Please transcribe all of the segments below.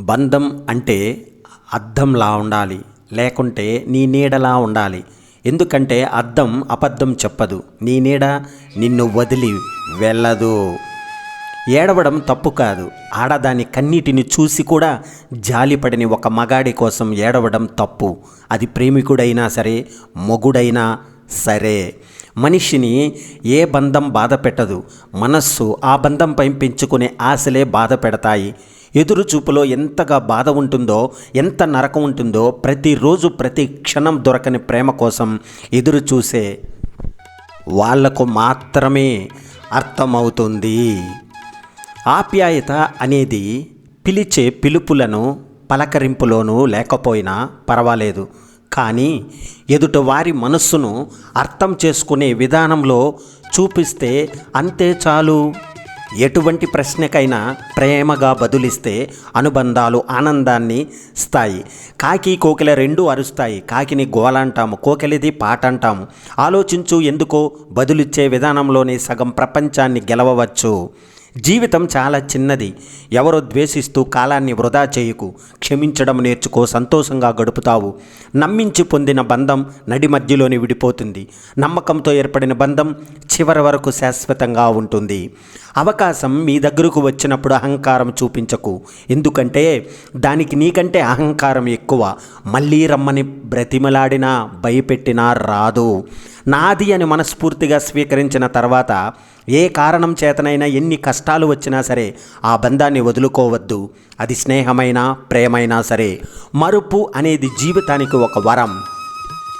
బంధం అంటే అద్దంలా ఉండాలి లేకుంటే నీ నీడలా ఉండాలి. ఎందుకంటే అద్దం అబద్ధం చెప్పదు. నీ నీడ నిన్ను వదిలి వెళ్ళదు. ఏడవడం తప్పు కాదు. ఆడదాని కన్నీటిని చూసి కూడా జాలిపడని ఒక మగాడి కోసం ఏడవడం తప్పు. అది ప్రేమికుడైనా సరే మొగుడైనా సరే. మనిషిని ఏ బంధం బాధ పెట్టదు మనస్సు ఆ బంధంపై పెంచుకునే ఆశలే బాధ పెడతాయి ఎదురు చూపులో ఎంతగా బాధ ఉంటుందో ఎంత నరకం ఉంటుందో ప్రతిరోజు ప్రతి క్షణం దొరకని ప్రేమ కోసం ఎదురు చూసే వాళ్ళకు మాత్రమే అర్థమవుతుంది. ఆప్యాయత అనేది పిలిచే పిలుపులను పలకరింపులోనూ లేకపోయినా పర్వాలేదు. కానీ ఎదుటివారి మనస్సును అర్థం చేసుకునే విధానంలో చూపిస్తే అంతే చాలు. ఎటువంటి ప్రశ్నకైనా ప్రేమగా బదులిస్తే అనుబంధాలు ఆనందాన్ని ఇస్తాయి కాకి కోకిల రెండూ అరుస్తాయి. కాకిని గోలంటాము కోకిలిది పాట అంటాము ఆలోచించు ఎందుకో బదులిచ్చే విధానంలోనే సగం ప్రపంచాన్ని గెలవవచ్చు. జీవితం చాలా చిన్నది. ఎవరో ద్వేషిస్తూ కాలాన్ని వృధా చేయకు క్షమించడం నేర్చుకో సంతోషంగా గడుపుతావు. నమ్మించి పొందిన బంధం నడి మధ్యలోనే విడిపోతుంది. నమ్మకంతో ఏర్పడిన బంధం చివరి వరకు శాశ్వతంగా ఉంటుంది. అవకాశం మీ దగ్గరకు వచ్చినప్పుడు అహంకారం చూపించకు. ఎందుకంటే దానికి నీకంటే అహంకారం ఎక్కువ. మళ్ళీ రమ్మని బ్రతిమలాడినా భయపెట్టినా రాదు. నాది అని మనస్ఫూర్తిగా స్వీకరించిన తర్వాత ఏ కారణం చేతనైనా ఎన్ని కష్టాలు వచ్చినా సరే ఆ బంధాన్ని వదులుకోవద్దు. అది స్నేహమైనా ప్రేమైనా సరే. మరుపు అనేది జీవితానికి ఒక వరం.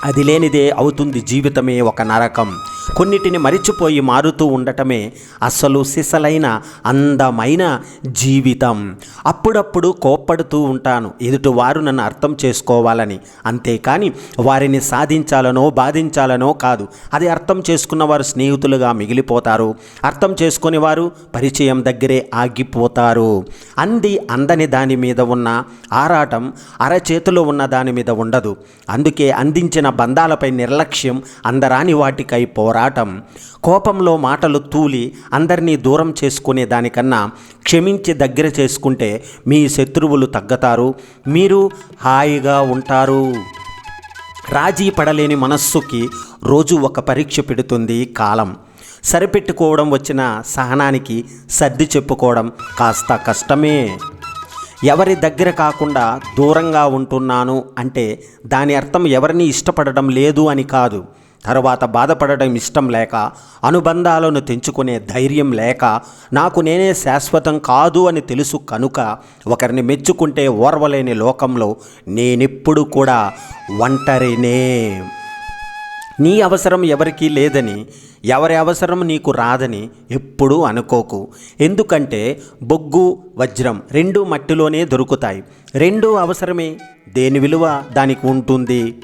అది లేనిదే అవుతుంది జీవితమే ఒక నరకం. కొన్నిటిని మరిచిపోయి మారుతూ ఉండటమే అసలు సిసలైన అందమైన జీవితం. అప్పుడప్పుడు కోప్పడుతూ ఉంటాను. ఎదుటి వారు నన్ను అర్థం చేసుకోవాలని. అంతేకాని వారిని సాధించాలనో బాధించాలనో కాదు. అది అర్థం చేసుకున్న వారు స్నేహితులుగా మిగిలిపోతారు. అర్థం చేసుకుని వారు పరిచయం దగ్గరే ఆగిపోతారు. అంది అందని దాని మీద ఉన్న ఆరాటం అరచేతిలో ఉన్న దాని మీద ఉండదు. అందుకే అందించిన బంధాలపై నిర్లక్ష్యం అందరాని వాటికై పోరా పోరాటం కోపంలో మాటలు తూలి అందరినీ దూరం చేసుకునే దానికన్నా క్షమించి దగ్గర చేసుకుంటే మీ శత్రువులు తగ్గతారు మీరు హాయిగా ఉంటారు. రాజీ పడలేని మనస్సుకి రోజు ఒక పరీక్ష పెడుతుంది కాలం. సరిపెట్టుకోవడం వచ్చిన సహనానికి సర్ది చెప్పుకోవడం కాస్త కష్టమే. ఎవరి దగ్గర కాకుండా దూరంగా ఉంటున్నాను అంటే దాని అర్థం ఎవరిని ఇష్టపడడం లేదు అని కాదు. తర్వాత బాధపడడం ఇష్టం లేక అనుబంధాలను తెంచుకునే ధైర్యం లేక నాకు నేనే శాశ్వతం కాదు అని తెలుసు కనుక ఒకరిని మెచ్చుకుంటే ఓర్వలేని లోకంలో నేనెప్పుడు కూడా ఒంటరినే. నీ అవసరం ఎవరికీ లేదని ఎవరి అవసరం నీకు రాదని ఎప్పుడూ అనుకోకు. ఎందుకంటే బొగ్గు వజ్రం రెండు మట్టిలోనే దొరుకుతాయి. రెండు అవసరమే. దేని విలువ దానికి ఉంటుంది?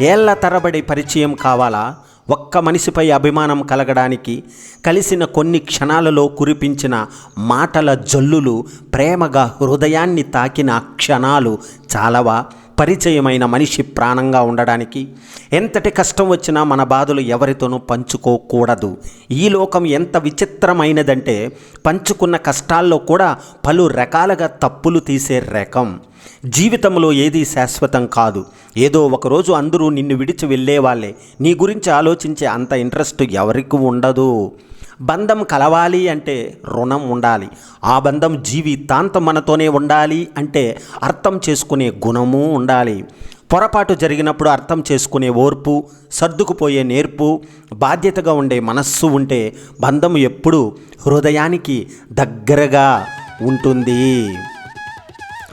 ఏళ్ళ తరబడి పరిచయం కావాలా? ఒక్క మనిషిపై అభిమానం కలగడానికి కలిసిన కొన్ని క్షణాలలో కురిపించిన మాటల జల్లులు ప్రేమగా హృదయాన్ని తాకిన క్షణాలు చాలవా? పరిచయమైన మనిషి ప్రాణంగా ఉండడానికి ఎంతటి కష్టం వచ్చినా మన బాధలు ఎవరితోనూ పంచుకోకూడదు. ఈ లోకం ఎంత విచిత్రమైనదంటే పంచుకున్న కష్టాల్లో కూడా పలు రకాలుగా తప్పులు తీసే రకం. జీవితంలో ఏదీ శాశ్వతం కాదు. ఏదో ఒకరోజు అందరూ నిన్ను విడిచి వెళ్ళేవాళ్ళే. నీ గురించి ఆలోచించే అంత ఇంట్రెస్ట్ ఎవరికి ఉండదు. బంధం కలవాలి అంటే రుణం ఉండాలి. ఆ బంధం జీవితాంతం మనతోనే ఉండాలి అంటే అర్థం చేసుకునే గుణము ఉండాలి. పొరపాటు జరిగినప్పుడు అర్థం చేసుకునే ఓర్పు సర్దుకుపోయే నేర్పు బాధ్యతగా ఉండే మనస్సు ఉంటే బంధం ఎప్పుడు హృదయానికి దగ్గరగా ఉంటుంది.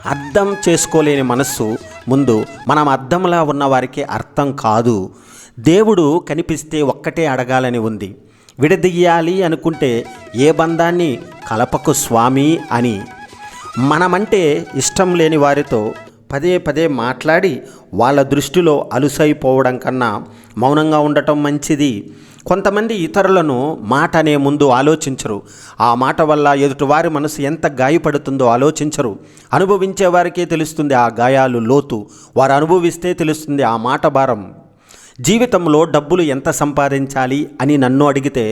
అర్థం చేసుకోలేని మనస్సు ముందు మనం అర్థంలా ఉన్న వారికి అర్థం కాదు. దేవుడు కనిపిస్తే ఒక్కటే అడగాలని ఉంది. విడదీయాలి అనుకుంటే ఏ బంధాన్ని కలపకు స్వామి అని. మనమంటే ఇష్టం లేని వారితో పదే పదే మాట్లాడి వాళ్ళ దృష్టిలో అలుసైపోవడం కన్నా మౌనంగా ఉండటం మంచిది. కొంతమంది ఇతరులను మాట అనే ముందు ఆలోచించరు. ఆ మాట వల్ల ఎదుటివారి మనసు ఎంత గాయపడుతుందో ఆలోచించరు. అనుభవించే వారికే తెలుస్తుంది ఆ గాయాలు లోతు. వారు అనుభవిస్తే తెలుస్తుంది ఆ మాట భారం. జీవితంలో డబ్బులు ఎంత సంపాదించాలి అని నన్ను అడిగితే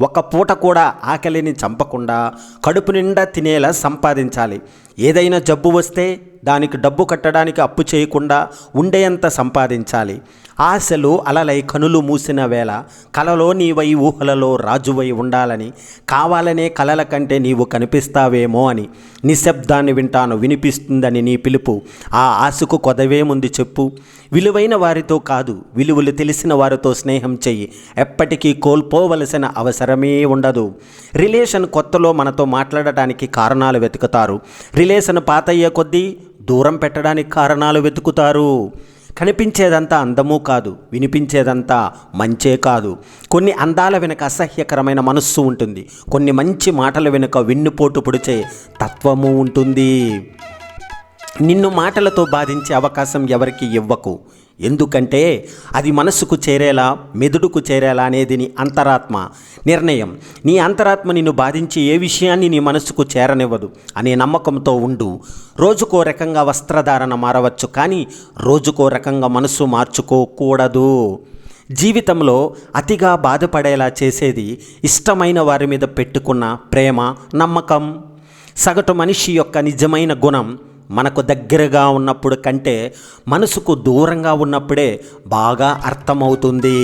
ఒక పూట కూడా ఆకలిని చంపకుండా కడుపు నిండా తినేలా సంపాదించాలి. ఏదైనా జబ్బు వస్తే దానికి డబ్బు కట్టడానికి అప్పు చేయకుండా ఉండేంత సంపాదించాలి. ఆశలు అలలై కనులు మూసిన వేళ కలలో నీవై ఊహలలో రాజువై ఉండాలని కావాలనే కలల కంటే నీవు కనిపిస్తావేమో అని నిశ్శబ్దాన్ని వింటాను వినిపిస్తుందని నీ పిలుపు. ఆ ఆశకు కొదవేముంది చెప్పు. విలువైన వారితో కాదు విలువలు తెలిసిన వారితో స్నేహం చెయ్యి. ఎప్పటికీ కోల్పోవలసిన అవసరమే ఉండదు. రిలేషన్ కొత్తలో మనతో మాట్లాడటానికి కారణాలు వెతుకుతారు. రిలేషన్ పాతయ్యే కొద్దీ దూరం పెట్టడానికి కారణాలు వెతుకుతారు. కనిపించేదంతా అందము కాదు వినిపించేదంతా మంచే కాదు. కొన్ని అందాల వెనుక అసహ్యకరమైన మనస్సు ఉంటుంది. కొన్ని మంచి మాటల వెనుక విన్నుపోటు పొడిచే తత్వము ఉంటుంది. నిన్ను మాటలతో బాధించే అవకాశం ఎవరికి ఇవ్వకు. ఎందుకంటే అది మనస్సుకు చేరేలా మెదుడుకు చేరేలా అనేది నీ అంతరాత్మ నిర్ణయం. నీ అంతరాత్మ నిన్ను బాధించే ఏ విషయాన్ని నీ మనస్సుకు చేరనివ్వదు అనే నమ్మకంతో ఉండు. రోజుకో రకంగా వస్త్రధారణ మారవచ్చు కానీ రోజుకో రకంగా మనస్సు మార్చుకోకూడదు. జీవితంలో అతిగా బాధపడేలా చేసేది ఇష్టమైన వారి మీద పెట్టుకున్న ప్రేమ నమ్మకం. సగటు మనిషి యొక్క నిజమైన గుణం మనకు దగ్గరగా ఉన్నప్పుడు కంటే మనసుకు దూరంగా ఉన్నప్పుడే బాగా అర్థమవుతుంది.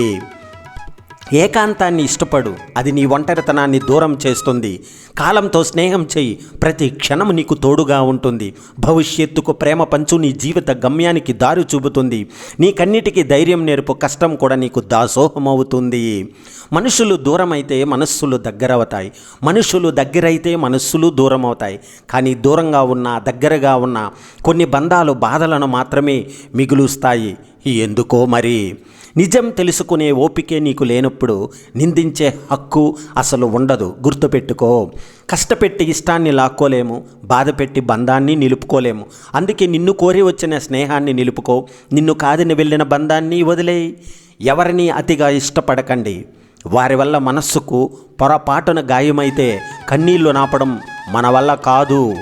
ఏకాంతాన్ని ఇష్టపడు. అది నీ ఒంటరితనాన్ని దూరం చేస్తుంది. కాలంతో స్నేహం చేయి. ప్రతి క్షణం నీకు తోడుగా ఉంటుంది. భవిష్యత్తుకు ప్రేమ పంచు నీ జీవిత గమ్యానికి దారి చూపుతుంది. నీకన్నిటికీ ధైర్యం నేర్పు. కష్టం కూడా నీకు దాసోహమవుతుంది. మనుషులు దూరమైతే మనస్సులు దగ్గరవుతాయి. మనుషులు దగ్గరైతే మనస్సులు దూరం అవుతాయి కానీ దూరంగా ఉన్న దగ్గరగా ఉన్న కొన్ని బంధాలు బాధలను మాత్రమే మిగులుస్తాయి. ఎందుకో మరి? నిజం తెలుసుకునే ఓపికే నీకు లేనప్పుడు నిందించే హక్కు అసలు ఉండదు. గుర్తుపెట్టుకో. కష్టపెట్టి ఇష్టాన్ని లాక్కోలేము. బాధపెట్టి బంధాన్ని నిలుపుకోలేము. అందుకే నిన్ను కోరి వచ్చిన స్నేహాన్ని నిలుపుకో. నిన్ను కాదని వెళ్ళిన బంధాన్ని వదిలేయి. ఎవరిని అతిగా ఇష్టపడకండి. వారి వల్ల మనస్సుకు పొరపాటున గాయమైతే కన్నీళ్ళు నాపడం మన వల్ల కాదు.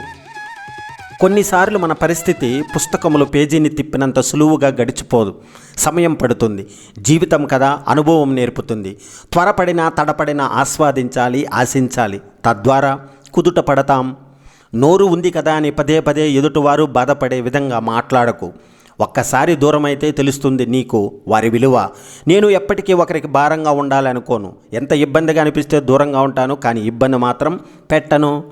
కొన్నిసార్లు మన పరిస్థితి పుస్తకములు పేజీని తిప్పినంత సులువుగా గడిచిపోదు. సమయం పడుతుంది. జీవితం కదా అనుభవం నేర్పుతుంది. త్వరపడినా తడపడినా ఆస్వాదించాలి ఆశించాలి. తద్వారా కుదుట పడతాం. నోరు ఉంది కదా అని పదే పదే ఎదుటివారు బాధపడే విధంగా మాట్లాడకు. ఒక్కసారి దూరమైతే తెలుస్తుంది నీకు వారి విలువ. నేను ఎప్పటికీ ఒకరికి భారంగా ఉండాలనుకోను. ఎంత ఇబ్బందిగా అనిపిస్తే దూరంగా ఉంటాను కానీ ఇబ్బంది మాత్రం పెట్టను.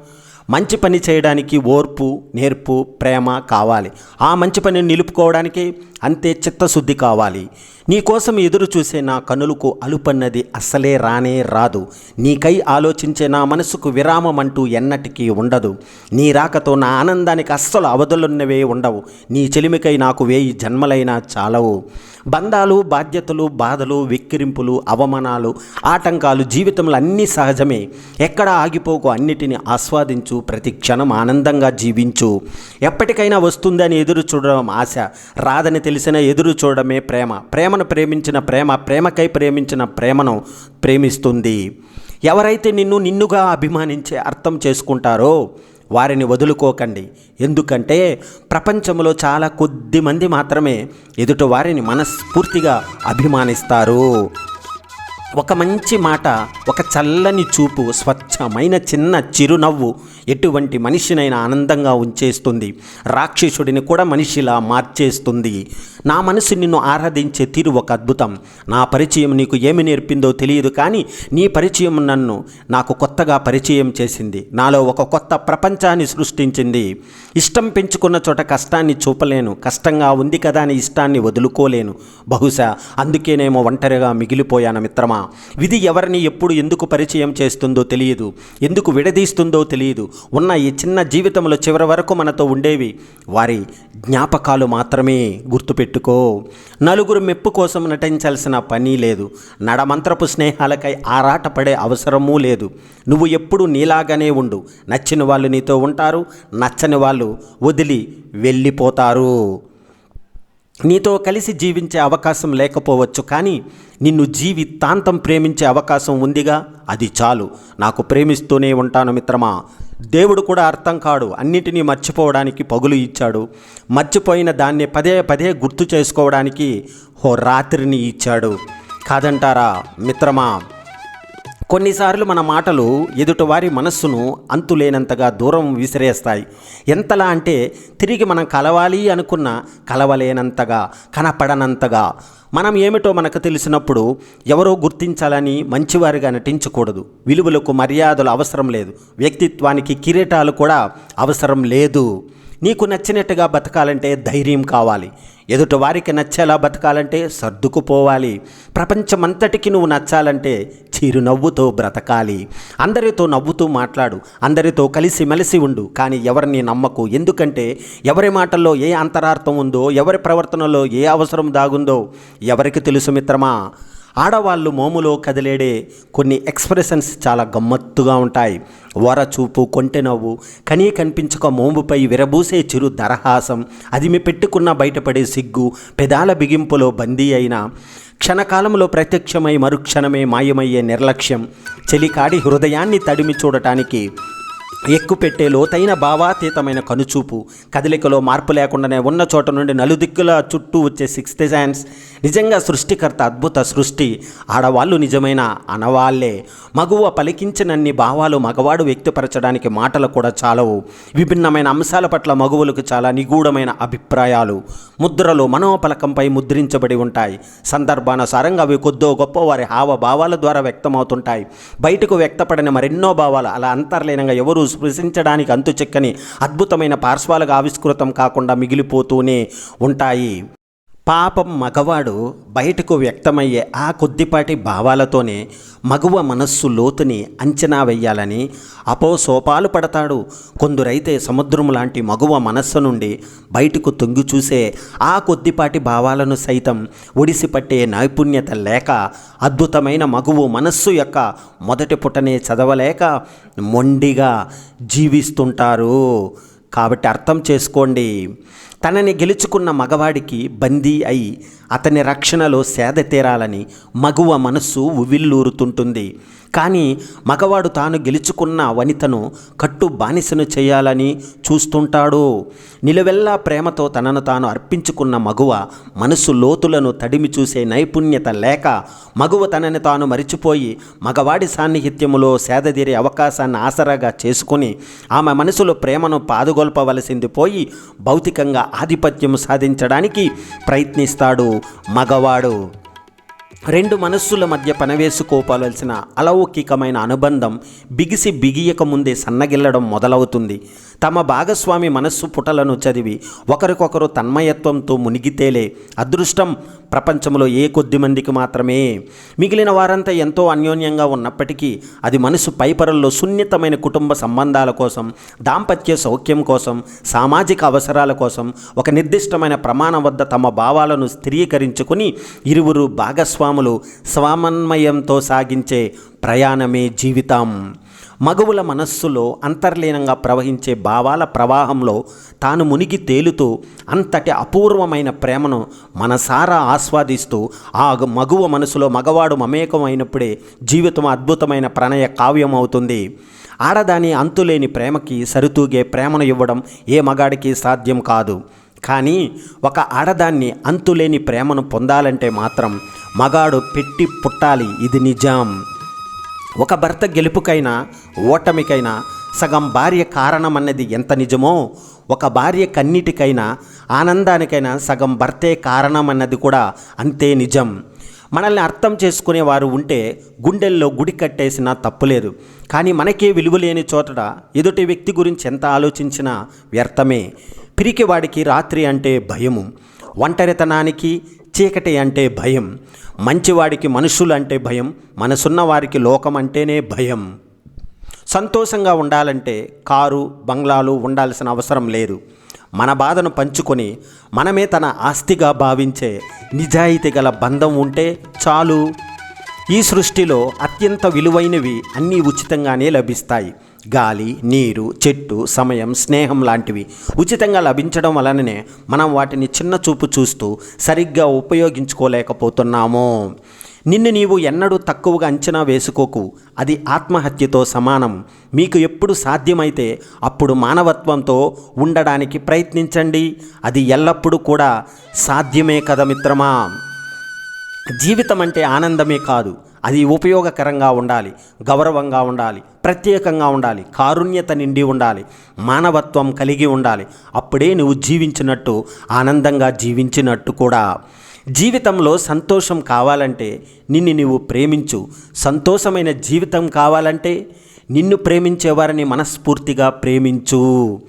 మంచి పని చేయడానికి ఓర్పు నేర్పు ప్రేమ కావాలి. ఆ మంచి పనిని నిలుపుకోవడానికి అంతే చిత్తశుద్ధి కావాలి. నీకోసం ఎదురు చూసే నా కనులకు అలుపన్నది అస్సలే రానే రాదు. నీకై ఆలోచించే నా మనసుకు విరామం అంటూ ఎన్నటికీ ఉండదు. నీ రాకతో నా ఆనందానికి అస్సలు అవధులున్నవే ఉండవు. నీ చెలిమికై నాకు వేయి జన్మలైనా చాలవు. బంధాలు బాధ్యతలు బాధలు వెక్కిరింపులు అవమానాలు ఆటంకాలు జీవితంలో అన్నీ సహజమే. ఎక్కడ ఆగిపోకు అన్నిటిని ఆస్వాదించు ప్రతి క్షణం ఆనందంగా జీవించు. ఎప్పటికైనా వస్తుందని ఎదురు చూడడం ఆశ రాదని తెలిసిన ఎదురు చూడడమే ప్రేమ. ప్రేమను ప్రేమించిన ప్రేమ ప్రేమకై ప్రేమించిన ప్రేమను ప్రేమిస్తుంది. ఎవరైతే నిన్ను నిన్నుగా అభిమానించే అర్థం చేసుకుంటారో వారిని వదులుకోకండి. ఎందుకంటే ప్రపంచంలో చాలా కొద్ది మంది మాత్రమే ఎదుటి వారిని మనస్ఫూర్తిగా అభిమానిస్తారు. ఒక మంచి మాట ఒక చల్లని చూపు స్వచ్ఛమైన చిన్న చిరునవ్వు ఎటువంటి మనిషినైనా ఆనందంగా ఉంచేస్తుంది. రాక్షసుడిని కూడా మనిషిలా మార్చేస్తుంది. నా మనసు నిన్ను ఆరాధించే తీరు ఒక అద్భుతం. నా పరిచయం నీకు ఏమి నేర్పిందో తెలియదు కానీ నీ పరిచయం నన్ను నాకు కొత్తగా పరిచయం చేసింది. నాలో ఒక కొత్త ప్రపంచాన్ని సృష్టించింది. ఇష్టం పెంచుకున్న చోట కష్టాన్ని చూపలేను. కష్టంగా ఉంది కదా అని ఇష్టాన్ని వదులుకోలేను. బహుశా అందుకేనేమో ఒంటరిగా మిగిలిపోయాను మిత్రమా. విధి ఎవరిని ఎప్పుడు ఎందుకు పరిచయం చేస్తుందో తెలియదు ఎందుకు విడదీస్తుందో తెలియదు. ఉన్న ఈ చిన్న జీవితంలో చివరి వరకు మనతో ఉండేవి. వారి జ్ఞాపకాలు మాత్రమే గుర్తుపెట్టుకో. నలుగురు మెప్పు కోసం నటించాల్సిన పని లేదు. నడమంత్రపు స్నేహాలకై ఆరాటపడే అవసరమూ లేదు. నువ్వు ఎప్పుడు నీలాగానే ఉండు. నచ్చిన వాళ్ళు నీతో ఉంటారు. నచ్చని వాళ్ళు వదిలి వెళ్ళిపోతారు. నీతో కలిసి జీవించే అవకాశం లేకపోవచ్చు కానీ నిన్ను జీవితాంతం ప్రేమించే అవకాశం ఉందిగా అది చాలు. నాకు ప్రేమిస్తూనే ఉంటాను మిత్రమా. దేవుడు కూడా అర్థం కాడు అన్నిటినీ మర్చిపోవడానికి పగులు ఇచ్చాడు. మర్చిపోయిన దాన్ని పదే పదే గుర్తు చేసుకోవడానికి ఓ రాత్రిని ఇచ్చాడు. కాదంటారా మిత్రమా? కొన్నిసార్లు మన మాటలు ఎదుటివారి మనస్సును అంతులేనంతగా దూరం విసిరేస్తాయి. ఎంతలా అంటే తిరిగి మనం కలవాలి అనుకున్న కలవలేనంతగా కనపడనంతగా. మనం ఏమిటో మనకు తెలిసినప్పుడు ఎవరో గుర్తించాలని మంచివారిగా నటించకూడదు. విలువలకు మర్యాదలు అవసరం లేదు. వ్యక్తిత్వానికి కిరీటాలు కూడా అవసరం లేదు. నీకు నచ్చినట్టుగా బతకాలంటే ధైర్యం కావాలి. ఎదుటి వారికి నచ్చేలా బతకాలంటే సర్దుకుపోవాలి. ప్రపంచమంతటికి నువ్వు నచ్చాలంటే చిరునవ్వుతో బ్రతకాలి. అందరితో నవ్వుతూ మాట్లాడు. అందరితో కలిసి మెలిసి ఉండు. కానీ ఎవరిని నమ్మకు. ఎందుకంటే ఎవరి మాటల్లో ఏ అంతరార్థం ఉందో ఎవరి ప్రవర్తనలో ఏ అవసరం దాగుందో ఎవరికి తెలుసు మిత్రమా? ఆడవాళ్ళు మోములో కదిలేడే కొన్ని ఎక్స్ప్రెషన్స్ చాలా గమ్మత్తుగా ఉంటాయి. వరచూపు కొంటె నవ్వు కనీ కనిపించక మోముపై విరబూసే చిరు దరహాసం అదిమి పెట్టుకున్న బయటపడే సిగ్గు పెదాల బిగింపులో బందీ అయిన క్షణకాలంలో ప్రత్యక్షమై మరుక్షణమే మాయమయ్యే నిర్లక్ష్యం చెలికాడి హృదయాన్ని తడిమి చూడటానికి ఎక్కుపెట్టే లోతైన భావాతీతమైన కనుచూపు కదలికలో మార్పు లేకుండానే ఉన్న చోట నుండి నలుదిక్కుల చుట్టూ వచ్చే సిక్స్త్ సెన్స్ నిజంగా సృష్టికర్త అద్భుత సృష్టి. ఆడవాళ్ళు నిజమైన అనవాళ్ళే. మగువ పలికించినన్ని భావాలు మగవాడు వ్యక్తపరచడానికి మాటలు కూడా చాలవు. విభిన్నమైన అంశాల పట్ల మగువులకు చాలా నిగూఢమైన అభిప్రాయాలు. ముద్రలు మనోపలకంపై ముద్రించబడి ఉంటాయి. సందర్భానుసారంగా అవి కొద్దో గొప్ప వారి హావభావాల ద్వారా వ్యక్తమవుతుంటాయి. బయటకు వ్యక్తపడిన మరెన్నో భావాలు అలా అంతర్లీనంగా ఎవరూ స్పృశించడానికి అంతుచెక్కని అద్భుతమైన పార్శ్వాలుగా ఆవిష్కృతం కాకుండా మిగిలిపోతూనే ఉంటాయి. పాపం మగవాడు బయటకు వ్యక్తమయ్యే ఆ కొద్దిపాటి భావాలతోనే మగువ మనస్సు లోతుని అంచనా వెయ్యాలని అపోసోపాలు పడతాడు. కొందరైతే సముద్రం లాంటి మగువ మనస్సు నుండి బయటకు తొంగి చూసే ఆ కొద్దిపాటి భావాలను సైతం ఒడిసిపట్టే నైపుణ్యత లేక అద్భుతమైన మగువు మనస్సు యొక్క మొదటి పుటనే చదవలేక మొండిగా జీవిస్తుంటారు. కాబట్టి అర్థం చేసుకోండి. తనని గెలుచుకున్న మగవాడికి బందీ అయి అతని రక్షణలో సేద తీరాలని మగువ మనస్సు ఉవిల్లూరుతుంటుంది కానీ మగవాడు తాను గెలుచుకున్న వనితను కట్టు బానిసను చేయాలని చూస్తుంటాడు. నిలవెల్లా ప్రేమతో తనను తాను అర్పించుకున్న మగువ మనసు లోతులను తడిమి చూసే నైపుణ్యత లేక మగువ తనని తాను మరిచిపోయి మగవాడి సాన్నిహిత్యములో సేదదీరే అవకాశాన్ని ఆసరాగా చేసుకుని ఆమె మనసులో ప్రేమను పాదుగొల్పవలసింది పోయి భౌతికంగా ఆధిపత్యం సాధించడానికి ప్రయత్నిస్తాడు మగవాడు. రెండు మనస్సుల మధ్య పనవేసుకోపాల్సిన అలౌకికమైన అనుబంధం బిగిసి బిగియక ముందే సన్నగిల్లడం మొదలవుతుంది. తమ భాగస్వామి మనస్సు పుటలను చదివి ఒకరికొకరు తన్మయత్వంతో మునిగితేలే అదృష్టం ప్రపంచంలో ఏ కొద్ది మందికి మాత్రమే. మిగిలిన వారంతా ఎంతో అన్యోన్యంగా ఉన్నప్పటికీ అది మనసు పైపరల్లో సున్నితమైన కుటుంబ సంబంధాల కోసం దాంపత్య సౌఖ్యం కోసం సామాజిక అవసరాల కోసం ఒక నిర్దిష్టమైన ప్రమాణం వద్ద తమ భావాలను స్థిరీకరించుకుని ఇరువురు భాగస్వాములు స్వామన్మయంతో సాగించే ప్రయాణమే జీవితం. మగువుల మనస్సులో అంతర్లీనంగా ప్రవహించే భావాల ప్రవాహంలో తాను మునిగి తేలుతూ అంతటి అపూర్వమైన ప్రేమను మనసారా ఆస్వాదిస్తూ ఆ మగువ మనసులో మగవాడు మమేకం అయినప్పుడే జీవితం అద్భుతమైన ప్రణయ కావ్యం అవుతుంది ఆడదాని అంతులేని ప్రేమకి సరితూగే ప్రేమను ఇవ్వడం ఏ మగాడికి సాధ్యం కాదు. కానీ ఒక ఆడదాన్ని అంతులేని ప్రేమను పొందాలంటే మాత్రం మగాడు పెట్టి పుట్టాలి ఇది నిజాం. ఒక భర్త గెలుపుకైనా ఓటమికైనా సగం భార్య కారణమన్నది ఎంత నిజమో ఒక భార్య కన్నిటికైనా ఆనందానికైనా సగం భర్తే కారణమన్నది కూడా అంతే నిజం. మనల్ని అర్థం చేసుకునే వారు ఉంటే గుండెల్లో గుడి కట్టేసినా తప్పులేదు. కానీ మనకే విలువలేని చోటట ఎదుటి వ్యక్తి గురించి ఎంత ఆలోచించినా వ్యర్థమే. పిరికివాడికి రాత్రి అంటే భయము. ఒంటరితనానికి చీకటి అంటే భయం మంచివాడికి మనుషులు అంటే భయం మనసున్న వారికి లోకం అంటేనే భయం. సంతోషంగా ఉండాలంటే కారు బంగ్లాలు ఉండాల్సిన అవసరం లేదు. మన బాధను పంచుకొని మనమే తన ఆస్తిగా భావించే నిజాయితీ గల బంధం ఉంటే చాలు. ఈ సృష్టిలో అత్యంత విలువైనవి అన్నీ ఉచితంగానే లభిస్తాయి. గాలి నీరు చెట్టు సమయం స్నేహం లాంటివి ఉచితంగా లభించడం వలననే మనం వాటిని చిన్న చూపు చూస్తూ సరిగ్గా ఉపయోగించుకోలేకపోతున్నాము. నిన్ను నీవు ఎన్నడూ తక్కువగా అంచనా వేసుకోకు. అది ఆత్మహత్యతో సమానం. మీకు ఎప్పుడు సాధ్యమైతే అప్పుడు మానవత్వంతో ఉండడానికి ప్రయత్నించండి. అది ఎల్లప్పుడూ కూడా సాధ్యమే కదా మిత్రమా? జీవితం అంటే ఆనందమే కాదు. అది ఉపయోగకరంగా ఉండాలి గౌరవంగా ఉండాలి ప్రత్యేకంగా ఉండాలి కారుణ్యత నిండి ఉండాలి మానవత్వం కలిగి ఉండాలి. అప్పుడే నువ్వు జీవించినట్టు ఆనందంగా జీవించినట్టు కూడా. జీవితంలో సంతోషం కావాలంటే నిన్ను నీవు ప్రేమించు. సంతోషమైన జీవితం కావాలంటే నిన్ను ప్రేమించేవారిని మనస్ఫూర్తిగా ప్రేమించు.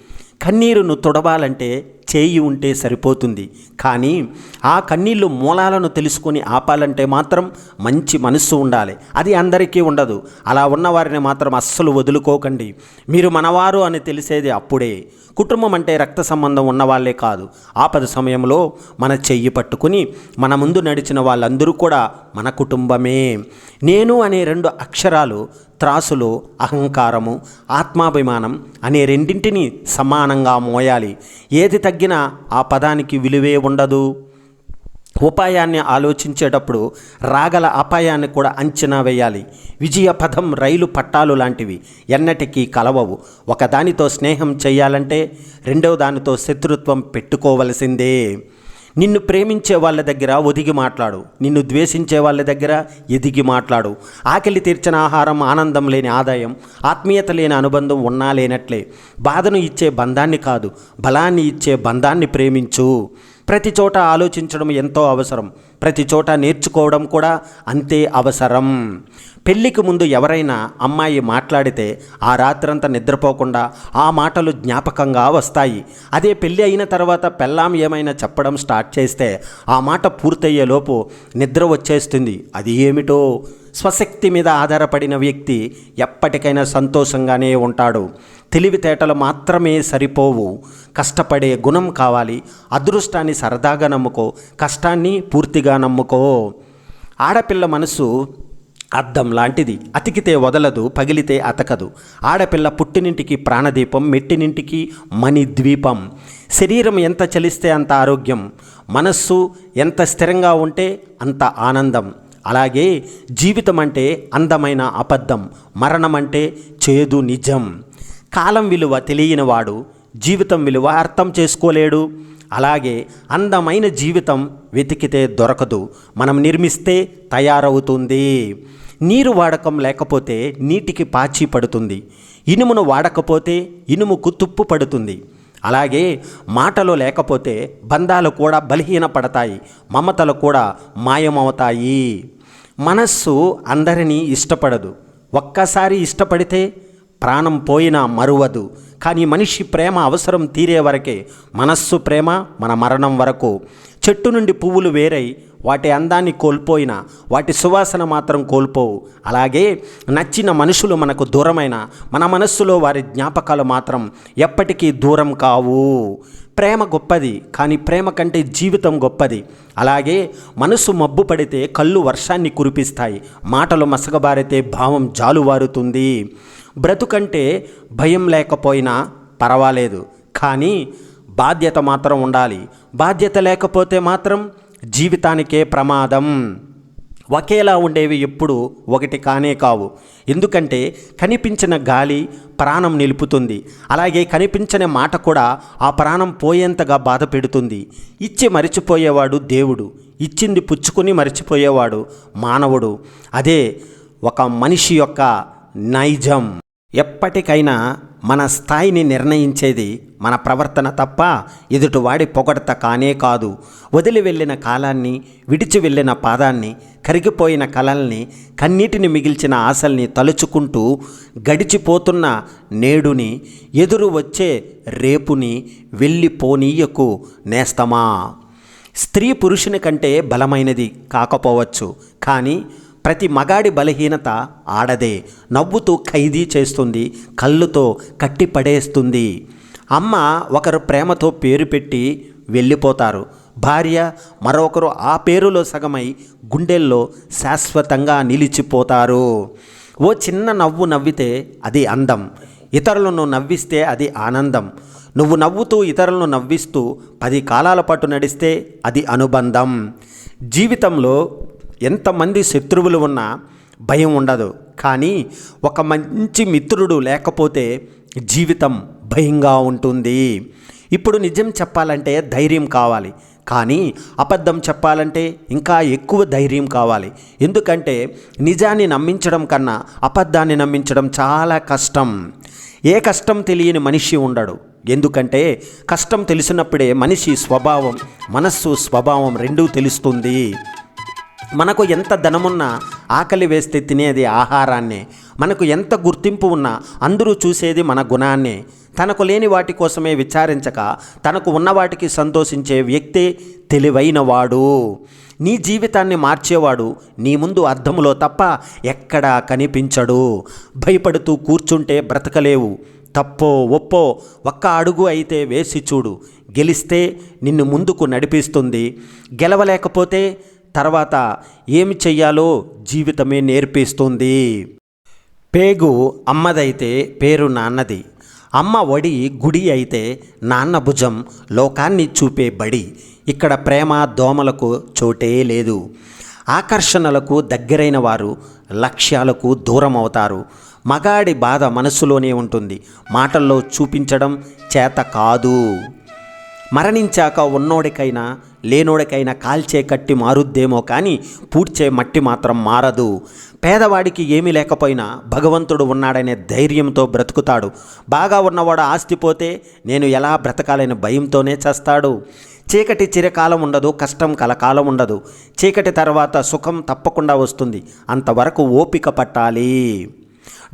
కన్నీరును తుడవాలంటే చేయి ఉంటే సరిపోతుంది. కానీ ఆ కన్నీళ్ళు మూలాలను తెలుసుకొని ఆపాలంటే మాత్రం మంచి మనస్సు ఉండాలి. అది అందరికీ ఉండదు. అలా ఉన్నవారిని మాత్రం అస్సలు వదులుకోకండి. మీరు మనవారు అని తెలిసేది అప్పుడే. కుటుంబం అంటే రక్త సంబంధం ఉన్నవాళ్ళే కాదు. ఆపద సమయంలో మన చెయ్యి పట్టుకుని మన ముందు నడిచిన వాళ్ళందరూ కూడా మన కుటుంబమే. నేను అనే రెండు అక్షరాలు త్రాసులో అహంకారము ఆత్మాభిమానం అనే రెండింటిని సమానంగా మోయాలి. ఏది తగ్గి తగ్గినా ఆ పదానికి విలువే ఉండదు. ఉపాయాన్ని ఆలోచించేటప్పుడు రాగల అపాయాన్ని కూడా అంచనా వేయాలి. విజయ పదం రైలు పట్టాలు లాంటివి ఎన్నటికీ కలవవు. ఒకదానితో స్నేహం చేయాలంటే రెండవ దానితో శత్రుత్వం పెట్టుకోవలసిందే. నిన్ను ప్రేమించే వాళ్ళ దగ్గర ఒదిగి మాట్లాడు. నిన్ను ద్వేషించే వాళ్ళ దగ్గర ఎదిగి మాట్లాడు. ఆకలి తీర్చిన ఆహారం ఆనందం లేని ఆదాయం ఆత్మీయత లేని అనుబంధం ఉన్నా లేనట్లే. బాధను ఇచ్చే బంధాన్ని కాదు బలాన్ని ఇచ్చే బంధాన్ని ప్రేమించు. ప్రతి చోట ఆలోచించడం ఎంతో అవసరం. ప్రతి చోట నేర్చుకోవడం కూడా అంతే అవసరం. పెళ్ళికి ముందు ఎవరైనా అమ్మాయి మాట్లాడితే ఆ రాత్రంతా నిద్రపోకుండా ఆ మాటలు జ్ఞాపకంగా వస్తాయి. అదే పెళ్ళి అయిన తర్వాత పెళ్ళాం ఏమైనా చెప్పడం స్టార్ట్ చేస్తే ఆ మాట పూర్తయ్యేలోపు నిద్ర వచ్చేస్తుంది. అది ఏమిటో? స్వశక్తి మీద ఆధారపడిన వ్యక్తి ఎప్పటికైనా సంతోషంగానే ఉంటాడు. తెలివితేటలు మాత్రమే సరిపోవు. కష్టపడే గుణం కావాలి. అదృష్టాన్ని సరదాగా నమ్ముకో. కష్టాన్ని పూర్తిగా నమ్ముకో. ఆడపిల్ల మనసు అద్దం లాంటిది. అతికితే వదలదు పగిలితే అతకదు. ఆడపిల్ల పుట్టినింటికి ప్రాణదీపం మెట్టినింటికి మణిద్వీపం. శరీరం ఎంత చలిస్తే అంత ఆరోగ్యం. మనస్సు ఎంత స్థిరంగా ఉంటే అంత ఆనందం. అలాగే జీవితం అంటే అందమైన అబద్ధం. మరణం అంటే చేదు నిజం. కాలం విలువ తెలియనివాడు జీవితం విలువ అర్థం చేసుకోలేడు. అలాగే అందమైన జీవితం వెతికితే దొరకదు. మనం నిర్మిస్తే తయారవుతుంది. నీరు వాడకం లేకపోతే నీటికి పాచి పడుతుంది. ఇనుమును వాడకపోతే ఇనుముకు తుప్పు పడుతుంది. అలాగే మాటలు లేకపోతే బంధాలు కూడా బలహీనపడతాయి. మమతలు కూడా మాయమవుతాయి. మనస్సు అందరినీ ఇష్టపడదు. ఒక్కసారి ఇష్టపడితే ప్రాణం పోయినా మరువదు. కానీ మనిషి ప్రేమ అవసరం తీరే వరకే మనస్సు ప్రేమ మన మరణం వరకు. చెట్టు నుండి పువ్వులు వేరై వాటి అందాన్ని కోల్పోయినా వాటి సువాసన మాత్రం కోల్పోవు. అలాగే నచ్చిన మనుషులు మనకు దూరమైన మన మనస్సులో వారి జ్ఞాపకాలు మాత్రం ఎప్పటికీ దూరం కావు. ప్రేమ గొప్పది కానీ ప్రేమ కంటే జీవితం గొప్పది. అలాగే మనసు మబ్బు పడితే కళ్ళు వర్షాన్ని కురిపిస్తాయి మాటలు మసగబారితే భావం జాలువారుతుంది. బ్రతుకంటే భయం లేకపోయినా పర్వాలేదు. కానీ బాధ్యత మాత్రం ఉండాలి. బాధ్యత లేకపోతే మాత్రం జీవితానికే ప్రమాదం. ఒకేలా ఉండేవి ఎప్పుడు ఒకటి కానే కావు. ఎందుకంటే కనిపించిన గాలి ప్రాణం నిలుపుతుంది. అలాగే కనిపించని మాట కూడా ఆ ప్రాణం పోయేంతగా బాధ పెడుతుంది. ఇచ్చి మరిచిపోయేవాడు దేవుడు. ఇచ్చింది పుచ్చుకుని మరిచిపోయేవాడు మానవుడు. అదే ఒక మనిషి యొక్క నైజం. ఎప్పటికైనా మన స్థాయిని నిర్ణయించేది మన ప్రవర్తన తప్ప ఎదుటివాడి పొగడత కానే కాదు. వదిలి వెళ్ళిన కాలాన్ని విడిచి వెళ్ళిన పాదాన్ని కరిగిపోయిన కలల్ని కన్నీటిని మిగిల్చిన ఆశల్ని తలుచుకుంటూ గడిచిపోతున్న నేడుని ఎదురు వచ్చే రేపుని వెళ్ళిపోనీయకు నేస్తమా? స్త్రీ పురుషుని కంటే బలమైనది కాకపోవచ్చు. కానీ ప్రతి మగాడి బలహీనత ఆడదే. నవ్వుతూ ఖైదీ చేస్తుంది కళ్ళుతో కట్టి పడేస్తుంది. అమ్మ ఒకరు ప్రేమతో పేరు పెట్టి వెళ్ళిపోతారు. భార్య మరొకరు ఆ పేరులో సగమై గుండెల్లో శాశ్వతంగా నిలిచిపోతారు. ఓ చిన్న నవ్వు నవ్వితే అది అందం. ఇతరులను నవ్విస్తే అది ఆనందం. నువ్వు నవ్వుతూ ఇతరులను నవ్విస్తూ పది కాలాల పాటు నడిస్తే అది అనుబంధం. జీవితంలో ఎంతమంది శత్రువులు ఉన్నా భయం ఉండదు. కానీ ఒక మంచి మిత్రుడు లేకపోతే జీవితం భయంగా ఉంటుంది. ఇప్పుడు నిజం చెప్పాలంటే ధైర్యం కావాలి. కానీ అబద్ధం చెప్పాలంటే ఇంకా ఎక్కువ ధైర్యం కావాలి. ఎందుకంటే నిజాన్ని నమ్మించడం కన్నా అబద్ధాన్ని నమ్మించడం చాలా కష్టం. ఏ కష్టం తెలియని మనిషి ఉండడు. ఎందుకంటే కష్టం తెలిసినప్పుడే మనిషి స్వభావం మనస్సు స్వభావం రెండూ తెలుస్తుంది. మనకు ఎంత ధనమున్నా ఆకలి వేస్తే తినేది ఆహారాన్నే. మనకు ఎంత గుర్తింపు ఉన్నా అందరూ చూసేది మన గుణాన్నే. తనకు లేని వాటి కోసమే విచారించక తనకు ఉన్న వాటికి సంతోషించే వ్యక్తే తెలివైనవాడు. నీ జీవితాన్ని మార్చేవాడు నీ ముందు అర్థములో తప్ప ఎక్కడా కనిపించడు. భయపడుతూ కూర్చుంటే బ్రతకలేవు. తప్పో ఒప్పో ఒక్క అడుగు అయితే వేసి చూడు. గెలిస్తే నిన్ను ముందుకు నడిపిస్తుంది. గెలవలేకపోతే తర్వాత ఏమి చెయ్యాలో జీవితమే నేర్పిస్తుంది. పేగు అమ్మదైతే పేరు నాన్నది. అమ్మ ఒడి గుడి అయితే నాన్న భుజం లోకాన్ని చూపే బడి. ఇక్కడ ప్రేమ దోమలకు చోటే లేదు. ఆకర్షణలకు దగ్గరైన వారు లక్ష్యాలకు దూరం అవుతారు మగాడి బాధ మనసులోనే ఉంటుంది. మాటల్లో చూపించడం చేత కాదు. మరణించాక ఉన్నోడికైనా లేనోడికైనా కాల్చే కట్టి మారుద్దేమో కానీ పూడ్చే మట్టి మాత్రం మారదు. పేదవాడికి ఏమీ లేకపోయినా భగవంతుడు ఉన్నాడనే ధైర్యంతో బ్రతుకుతాడు. బాగా ఉన్నవాడు ఆస్తి పోతే నేను ఎలా బ్రతకాలనే భయంతోనే చేస్తాడు. చీకటి చిరకాలం ఉండదు కష్టం కలకాలం ఉండదు. చీకటి తర్వాత సుఖం తప్పకుండా వస్తుంది. అంతవరకు ఓపిక పట్టాలి.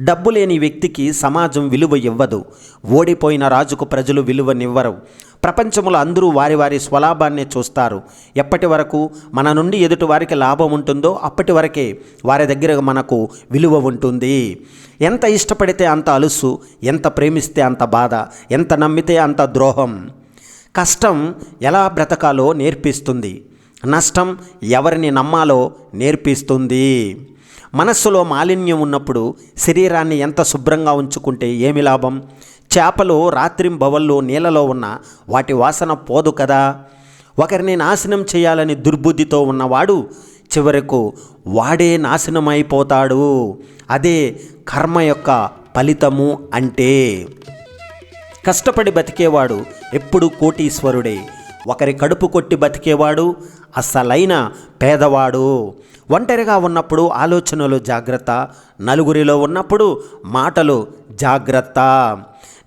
డబ్బు లేని వ్యక్తికి సమాజం విలువ ఇవ్వదు. ఓడిపోయిన రాజుకు ప్రజలు విలువనివ్వరు. ప్రపంచంలో అందరూ వారి వారి స్వలాభాన్ని చూస్తారు. ఎప్పటి వరకు మన నుండి ఎదుటి వారికి లాభం ఉంటుందో అప్పటి వరకే వారి దగ్గర మనకు విలువ ఉంటుంది. ఎంత ఇష్టపడితే అంత అలుసు ఎంత ప్రేమిస్తే అంత బాధ ఎంత నమ్మితే అంత ద్రోహం. కష్టం ఎలా బ్రతకాలో నేర్పిస్తుంది. నష్టం ఎవరిని నమ్మాలో నేర్పిస్తుంది. మనస్సులో మాలిన్యం ఉన్నప్పుడు శరీరాన్ని ఎంత శుభ్రంగా ఉంచుకుంటే ఏమి లాభం? చేపలు రాత్రింబవళ్ళు నీళ్ళలో ఉన్న వాటి వాసన పోదు కదా. ఒకరిని నాశనం చేయాలని దుర్బుద్ధితో ఉన్నవాడు చివరకు వాడే నాశనమైపోతాడు. అదే కర్మ యొక్క ఫలితము అంటే. కష్టపడి బతికేవాడు ఎప్పుడు కోటీశ్వరుడే. ఒకరి కడుపు కొట్టి బతికేవాడు అసలైన పేదవాడు. ఒంటరిగా ఉన్నప్పుడు ఆలోచనలు జాగ్రత్త నలుగురిలో ఉన్నప్పుడు మాటలు జాగ్రత్త.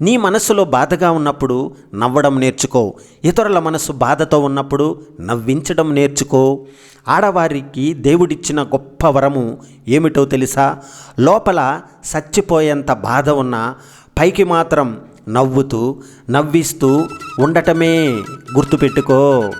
నీ మనసులో బాధగా ఉన్నప్పుడు నవ్వడం నేర్చుకో. ఇతరుల మనసు బాధతో ఉన్నప్పుడు నవ్వించడం నేర్చుకో. ఆడవారికి దేవుడిచ్చిన గొప్ప వరము ఏమిటో తెలుసా? లోపల చచ్చిపోయేంత బాధ ఉన్నా పైకి మాత్రం నవ్వుతూ నవ్విస్తూ ఉండటమే గుర్తుపెట్టుకో.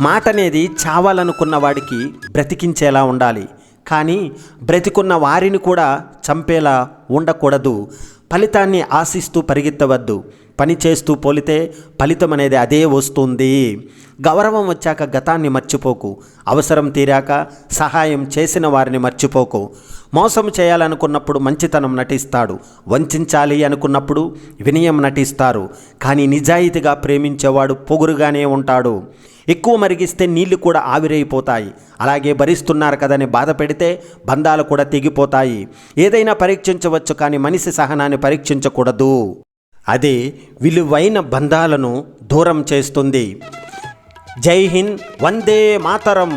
మాట అనేది చావాలనుకున్న వాడికి బ్రతికించేలా ఉండాలి. కానీ బ్రతికున్న వారిని కూడా చంపేలా ఉండకూడదు. ఫలితాన్ని ఆశిస్తూ పరిగెత్తవద్దు. పని చేస్తూ పోలితే ఫలితం అనేది అదే వస్తుంది. గౌరవం వచ్చాక గతాన్ని మర్చిపోకు. అవసరం తీరాక సహాయం చేసిన వారిని మర్చిపోకు. మోసం చేయాలనుకున్నప్పుడు మంచితనం నటిస్తాడు. వంచాలి అనుకున్నప్పుడు వినయం నటిస్తారు. కానీ నిజాయితీగా ప్రేమించేవాడు పొగురుగానే ఉంటాడు. ఎక్కువ మరిగిస్తే నీళ్ళు కూడా ఆవిరైపోతాయి. అలాగే భరిస్తున్నారు కదని బాధ పెడితే బంధాలు కూడా తెగిపోతాయి. ఏదైనా పరీక్షించవచ్చు కానీ మనిషి సహనాన్ని పరీక్షించకూడదు. అది విలువైన బంధాలను దూరం చేస్తుంది. జై హింద్ వందే మాతరం.